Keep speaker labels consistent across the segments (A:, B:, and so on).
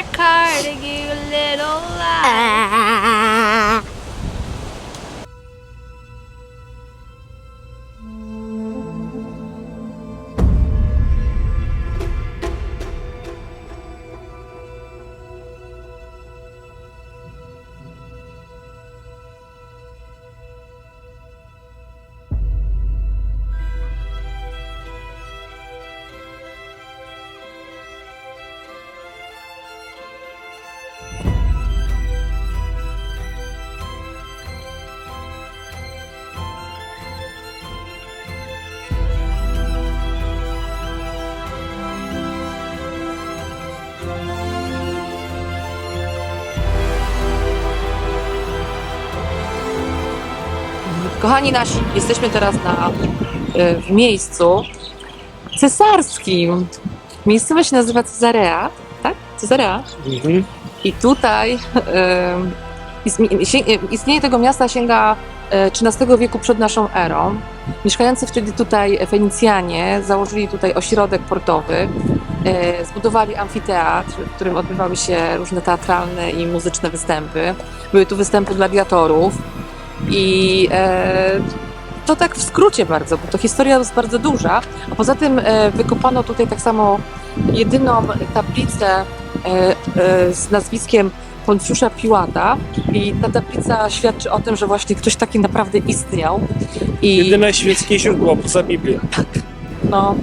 A: your car to give you a little light.
B: Kochani nasi, jesteśmy teraz na, y, w miejscu cesarskim. Miejscowość się nazywa Cezarea, tak? Cezarea. I tutaj y, sie- istnienie tego miasta sięga y, XIII wieku przed naszą erą. Mieszkający wtedy tutaj Fenicjanie założyli tutaj ośrodek portowy, y, zbudowali amfiteatr, w którym odbywały się różne teatralne i muzyczne występy. Były tu występy gladiatorów i e, to tak w skrócie bardzo, bo to historia jest bardzo duża. A poza tym e, wykopano tutaj tak samo jedyną tablicę e, e, z nazwiskiem Poncjusza Piłata i ta tablica świadczy o tym, że właśnie ktoś taki naprawdę istniał. I,
C: Jedyne świeckie źródło poza Biblią.
B: no,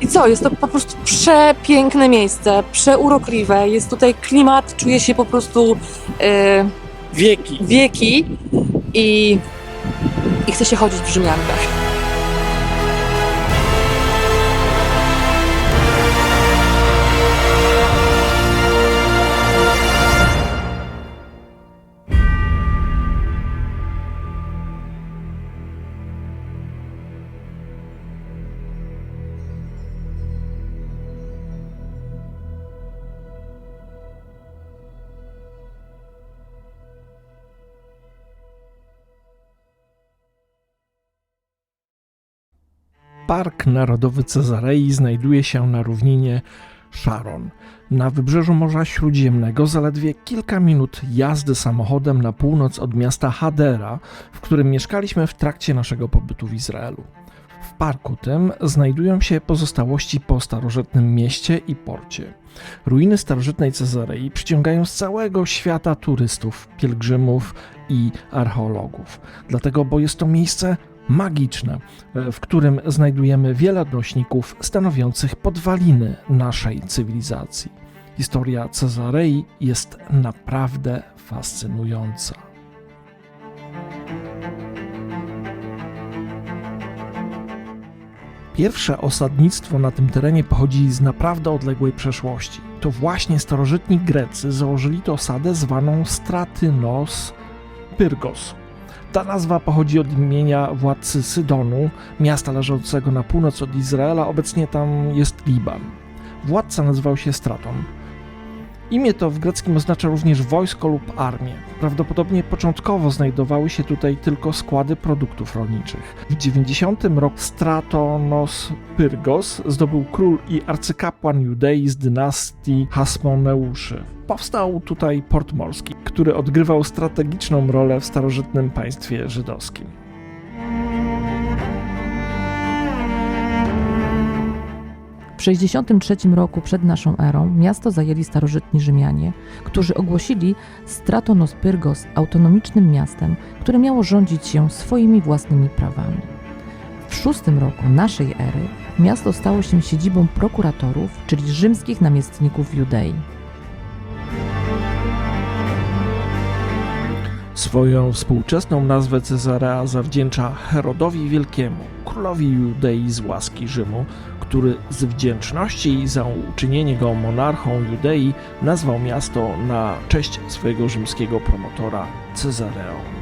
B: I co, jest to po prostu przepiękne miejsce, przeurokliwe, jest tutaj klimat, czuje się po prostu e,
C: Wieki.
B: wieki i, i chce się chodzić w.
D: Park Narodowy Cezarei znajduje się na równinie Sharon, na wybrzeżu Morza Śródziemnego, zaledwie kilka minut jazdy samochodem na północ od miasta Hadera, w którym mieszkaliśmy w trakcie naszego pobytu w Izraelu. W parku tym znajdują się pozostałości po starożytnym mieście i porcie. Ruiny starożytnej Cezarei przyciągają z całego świata turystów, pielgrzymów i archeologów. Dlatego, bo jest to miejsce magiczne, w którym znajdujemy wiele odnośników stanowiących podwaliny naszej cywilizacji. Historia Cezarei jest naprawdę fascynująca. Pierwsze osadnictwo na tym terenie pochodzi z naprawdę odległej przeszłości. To właśnie starożytni Grecy założyli tę osadę zwaną Stratynos Pyrgos. Ta nazwa pochodzi od imienia władcy Sydonu, miasta leżącego na północ od Izraela, obecnie tam jest Liban. Władca nazywał się Straton. Imię to w greckim oznacza również wojsko lub armię. Prawdopodobnie początkowo znajdowały się tutaj tylko składy produktów rolniczych. W 90 roku Stratonos Pyrgos zdobył król i arcykapłan Judei z dynastii Hasmoneuszy. Powstał tutaj port morski, który odgrywał strategiczną rolę w starożytnym państwie żydowskim.
E: W 63 roku przed naszą erą miasto zajęli starożytni Rzymianie, którzy ogłosili Stratonos Pyrgos autonomicznym miastem, które miało rządzić się swoimi własnymi prawami. W szóstym roku naszej ery miasto stało się siedzibą prokuratorów, czyli rzymskich namiestników Judei.
D: Swoją współczesną nazwę Cezarea zawdzięcza Herodowi Wielkiemu, królowi Judei z łaski Rzymu, który z wdzięczności za uczynienie go monarchą Judei nazwał miasto na cześć swojego rzymskiego promotora Cezareą.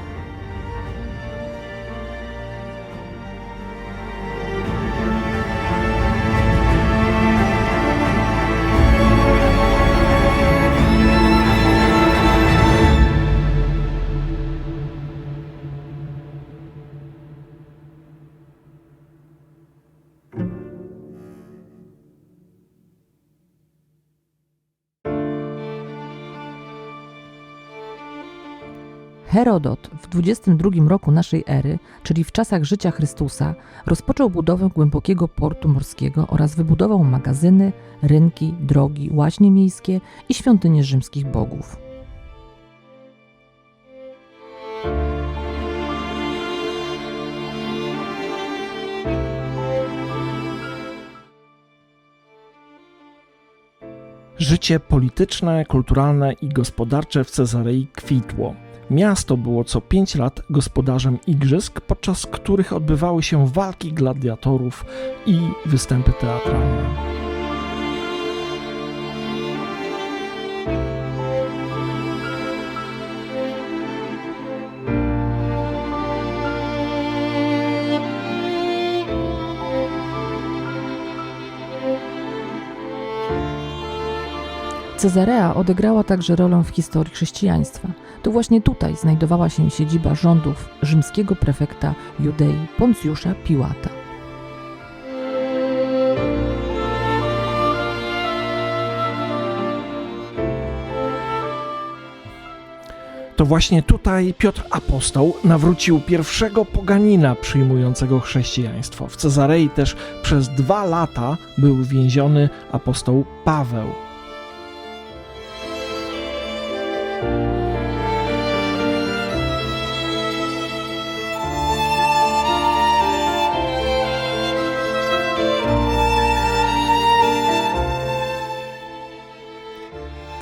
E: Herodot w 22 roku naszej ery, czyli w czasach życia Chrystusa, rozpoczął budowę głębokiego portu morskiego oraz wybudował magazyny, rynki, drogi, łaźnie miejskie i świątynie rzymskich bogów.
D: Życie polityczne, kulturalne i gospodarcze w Cezarei kwitło. Miasto było co pięć lat gospodarzem igrzysk, podczas których odbywały się walki gladiatorów i występy teatralne.
E: Cezarea odegrała także rolę w historii chrześcijaństwa. To właśnie tutaj znajdowała się siedziba rządów rzymskiego prefekta Judei Poncjusza Piłata.
D: To właśnie tutaj Piotr Apostoł nawrócił pierwszego poganina przyjmującego chrześcijaństwo. W Cezarei też przez dwa lata był więziony apostoł Paweł.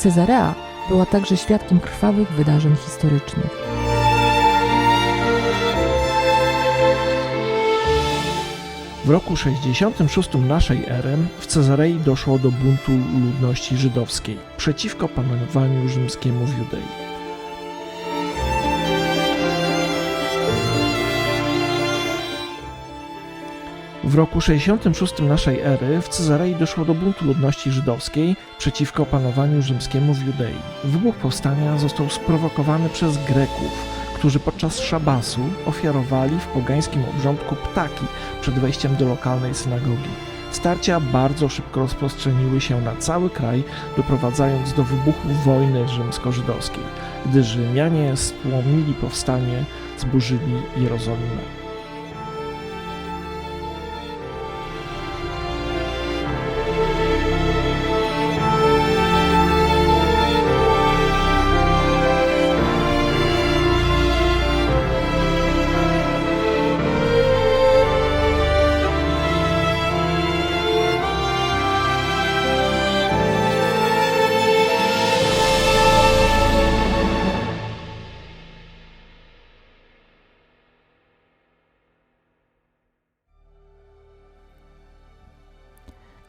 E: Cezarea była także świadkiem krwawych wydarzeń historycznych.
D: W roku 66 naszej ery w Cezarei doszło do buntu ludności żydowskiej przeciwko panowaniu rzymskiemu w Judei. W roku 66 naszej ery w Cezarei doszło do buntu ludności żydowskiej przeciwko panowaniu rzymskiemu w Judei. Wybuch powstania został sprowokowany przez Greków, którzy podczas szabasu ofiarowali w pogańskim obrządku ptaki przed wejściem do lokalnej synagogi. Starcia bardzo szybko rozprzestrzeniły się na cały kraj, doprowadzając do wybuchu wojny rzymsko-żydowskiej. Gdy Rzymianie stłumili powstanie, zburzyli Jerozolimę.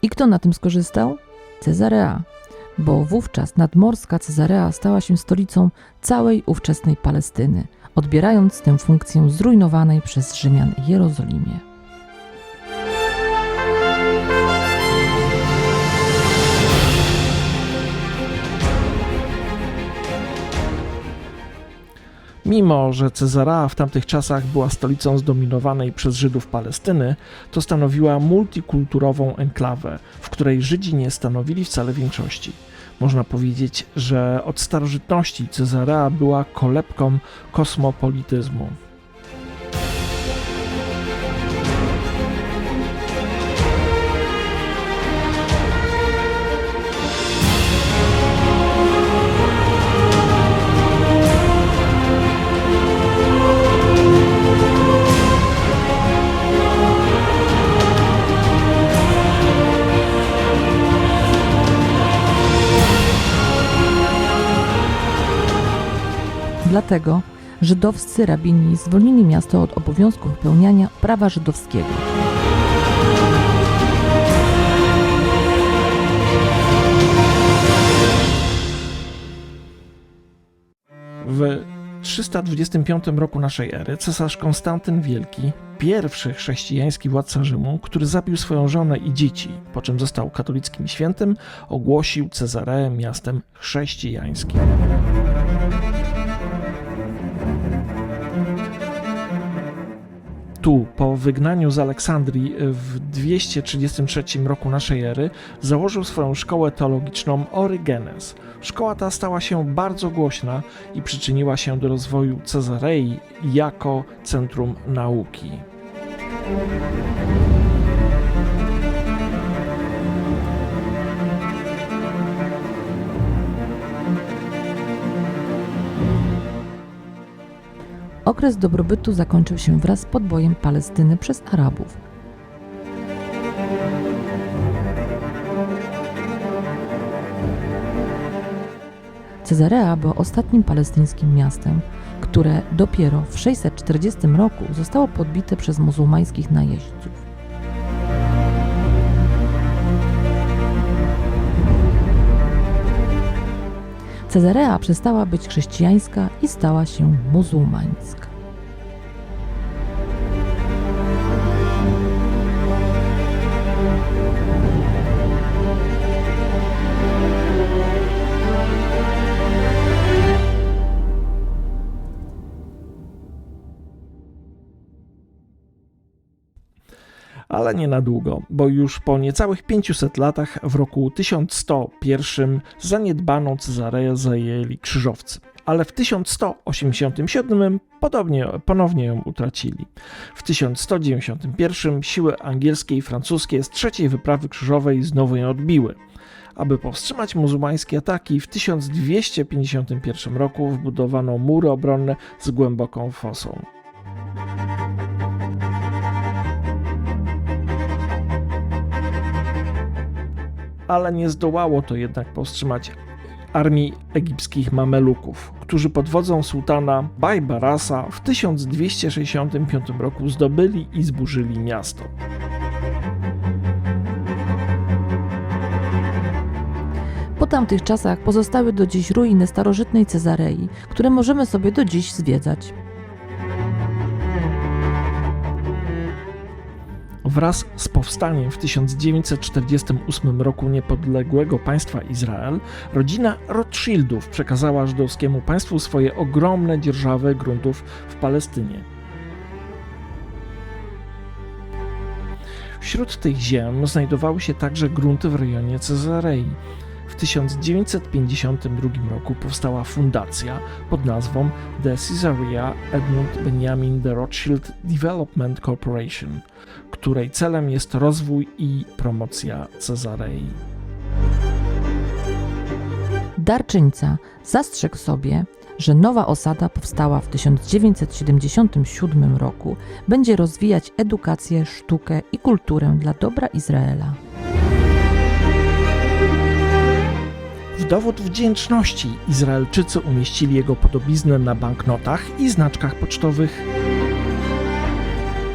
E: I kto na tym skorzystał? Cezarea, bo wówczas nadmorska Cezarea stała się stolicą całej ówczesnej Palestyny, odbierając tę funkcję zrujnowanej przez Rzymian Jerozolimie.
D: Mimo, że Cezarea w tamtych czasach była stolicą zdominowanej przez Żydów Palestyny, to stanowiła multikulturową enklawę, w której Żydzi nie stanowili wcale większości. Można powiedzieć, że od starożytności Cezarea była kolebką kosmopolityzmu.
E: Dlatego żydowscy rabini zwolnili miasto od obowiązku wypełniania prawa żydowskiego.
D: W 325 roku naszej ery cesarz Konstantyn Wielki, pierwszy chrześcijański władca Rzymu, który zabił swoją żonę i dzieci, po czym został katolickim świętym, ogłosił Cezareę miastem chrześcijańskim. Tu, po wygnaniu z Aleksandrii w 233 roku naszej ery założył swoją szkołę teologiczną Orygenes. Szkoła ta stała się bardzo głośna i przyczyniła się do rozwoju Cezarei jako centrum nauki.
E: Okres dobrobytu zakończył się wraz z podbojem Palestyny przez Arabów. Cezarea była ostatnim palestyńskim miastem, które dopiero w 640 roku zostało podbite przez muzułmańskich najeźdźców. Cezarea przestała być chrześcijańska i stała się muzułmańska.
D: Ale nie na długo, bo już po niecałych 500 latach w roku 1101 zaniedbaną Cezareę zajęli krzyżowcy. Ale w 1187 podobnie, ponownie ją utracili. W 1191 siły angielskie i francuskie z trzeciej wyprawy krzyżowej znowu ją odbiły. Aby powstrzymać muzułmańskie ataki, w 1251 roku wbudowano mury obronne z głęboką fosą. Ale nie zdołało to jednak powstrzymać armii egipskich Mameluków, którzy pod wodzą sułtana Bajbarasa w 1265 roku zdobyli i zburzyli miasto.
E: Po tamtych czasach pozostały do dziś ruiny starożytnej Cezarei, które możemy sobie do dziś zwiedzać.
D: Wraz z powstaniem w 1948 roku niepodległego państwa Izrael, rodzina Rothschildów przekazała żydowskiemu państwu swoje ogromne dzierżawy gruntów w Palestynie. Wśród tych ziem znajdowały się także grunty w rejonie Cezarei. W 1952 roku powstała fundacja pod nazwą The Caesarea Edmund Benjamin de Rothschild Development Corporation, której celem jest rozwój i promocja Cezarei.
E: Darczyńca zastrzegł sobie, że nowa osada powstała w 1977 roku będzie rozwijać edukację, sztukę i kulturę dla dobra Izraela.
D: Dowód wdzięczności Izraelczycy umieścili jego podobiznę na banknotach i znaczkach pocztowych.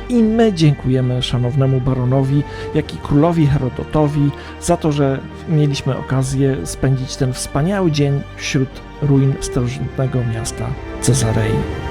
D: I my dziękujemy szanownemu baronowi, jak i królowi Herodotowi za to, że mieliśmy okazję spędzić ten wspaniały dzień wśród ruin starożytnego miasta Cezarei.